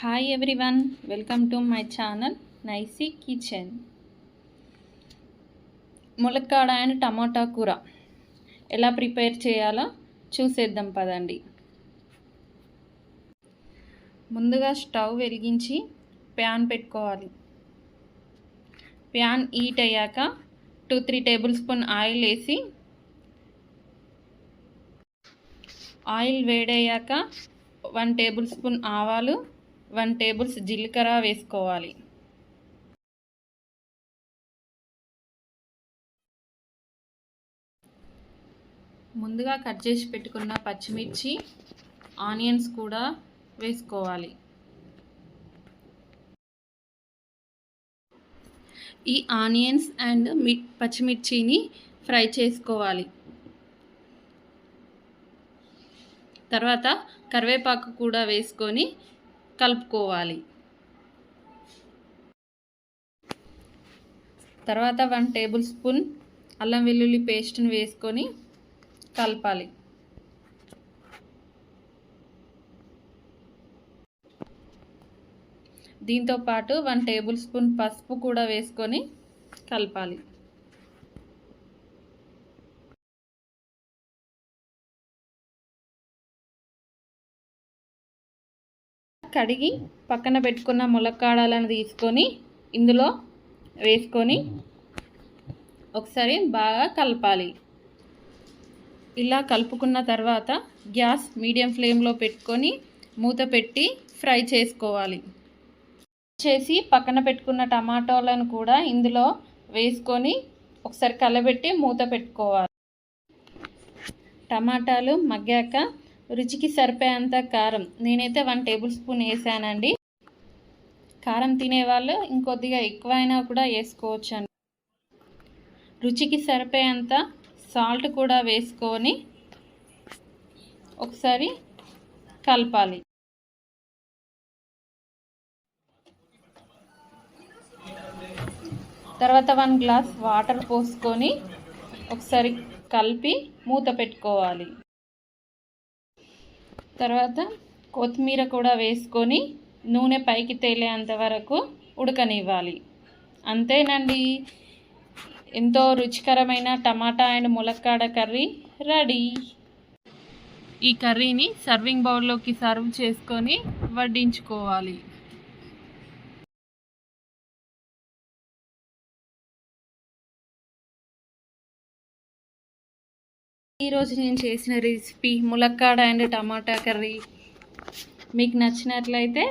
Hi everyone welcome to my channel నైసీ kitchen ములక్కాడ and టమాటా కూర. ఎలా ప్రిపేర్ చేయాలో చూసేద్దాం పదండి. ముందుగా స్టవ్ వెలిగించి ప్యాన్ పెట్టుకోవాలి. ప్యాన్ హీట్ అయ్యాక two three table spoon oil వేసి ఆయిల్ వేడయ్యాక వన్ టేబుల్ స్పూన్ ఆవాలు వన్ టేబుల్స్ జీలకర్ర వేసుకోవాలి. ముందుగా కట్ చేసి పెట్టుకున్న పచ్చిమిర్చి ఆనియన్స్ కూడా వేసుకోవాలి. ఈ ఆనియన్స్ అండ్ మి పచ్చిమిర్చిని ఫ్రై చేసుకోవాలి. తర్వాత కరివేపాకు కూడా వేసుకొని కలుపుకోవాలి. తర్వాత వన్ టేబుల్ స్పూన్ అల్లం వెల్లుల్లి పేస్ట్ని వేసుకొని కలపాలి. దీంతో పాటు వన్ టేబుల్ స్పూన్ పసుపు కూడా వేసుకొని కలపాలి. కడిగి పక్కన పెట్టుకున్న ములక్కాడలను తీసుకొని ఇందులో వేసుకొని ఒకసారి బాగా కలపాలి. ఇలా కలుపుకున్న తర్వాత గ్యాస్ మీడియం ఫ్లేమ్లో పెట్టుకొని మూత పెట్టి ఫ్రై చేసుకోవాలి. చేసి పక్కన పెట్టుకున్న టమాటోలను కూడా ఇందులో వేసుకొని ఒకసారి కలబెట్టి మూత పెట్టుకోవాలి. టమాటాలు మగ్గాక రుచికి సరిపోయేంత కారం. నేనైతే వన్ టేబుల్ స్పూన్ వేసానండి. కారం తినేవాళ్ళు ఇంకొద్దిగా ఎక్కువైనా కూడా వేసుకోవచ్చు అండి రుచికి సరిపోయేంత సాల్ట్ కూడా వేసుకొని ఒకసారి కలపాలి. తర్వాత వన్ గ్లాస్ వాటర్ పోసుకొని ఒకసారి కలిపి మూత పెట్టుకోవాలి. తర్వాత కొత్తిమీర కూడా వేసుకొని నూనె పైకి తేలేంత వరకు ఉడకనివ్వాలి. అంతేనండి. ఎంతో రుచికరమైన టమాటా అండ్ ములక్కాడ కర్రీ రెడీ. ఈ కర్రీని సర్వింగ్ బౌల్లోకి సర్వ్ చేసుకొని వడ్డించుకోవాలి. ఈరోజు నేను చేసిన రెసిపీ ములక్కాడ అండ్ టమాటా కర్రీ. మీకు నచ్చినట్లయితే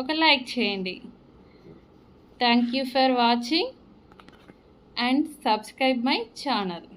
ఒక లైక్ చేయండి. Thank you for watching and subscribe my channel